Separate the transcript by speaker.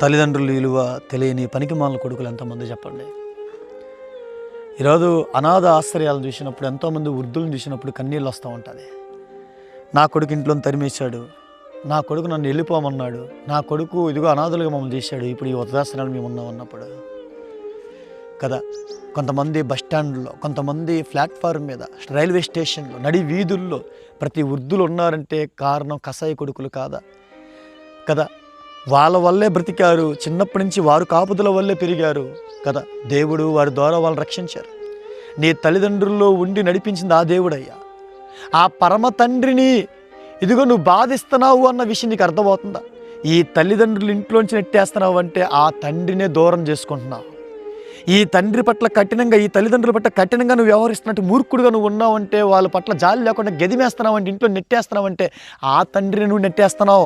Speaker 1: తల్లిదండ్రుల విలువ తెలియని పనికి మాలిన కొడుకులు ఎంతమంది చెప్పండి. ఈరోజు అనాథ ఆశ్రయాలను చూసినప్పుడు ఎంతోమంది వృద్ధులను చూసినప్పుడు కన్నీళ్ళు వస్తూ ఉంటుంది. నా కొడుకు ఇంట్లో తరిమేశాడు. నా కొడుకు నన్ను వెళ్ళిపోమన్నాడు. నా కొడుకు ఇదిగో అనాథలుగా మమ్మల్ని చేశాడు. ఇప్పుడు ఈ వృద్ధాశ్రయాలు మేము ఉన్నాం అన్నప్పుడు. కదా కొంతమంది బస్ స్టాండ్లో కొంతమంది ప్లాట్ఫారం మీద రైల్వే స్టేషన్లో నడి వీధుల్లో ప్రతి వృద్ధులు ఉన్నారంటే కారణం కసాయి కొడుకులు కాదా? కదా వాళ్ళ వల్లే బ్రతికారు. చిన్నప్పటి నుంచి వారు కాపుదల వల్లే పెరిగారు. కదా దేవుడు వారి ద్వారా వాళ్ళు రక్షించారు. నీ తల్లిదండ్రుల్లో ఉండి నడిపించింది ఆ దేవుడయ్యా. ఆ పరమ తండ్రిని ఇదిగో నువ్వు బాధిస్తున్నావు అన్న విషయం నీకు అర్థమవుతుందా? ఈ తల్లిదండ్రులు ఇంట్లోంచి నెట్టేస్తున్నావు అంటే ఆ తండ్రినే దూరం చేసుకుంటున్నావు. ఈ తండ్రి పట్ల కఠినంగా ఈ తల్లిదండ్రుల పట్ల కఠినంగా నువ్వు వ్యవహరిస్తున్నట్టు మూర్ఖుడుగా నువ్వు ఉన్నావంటే వాళ్ళ పట్ల జాలి లేకుండా గదిమేస్తున్నావు అంటే ఇంట్లో నెట్టేస్తున్నావు అంటే ఆ తండ్రిని నువ్వు నెట్టేస్తున్నావు.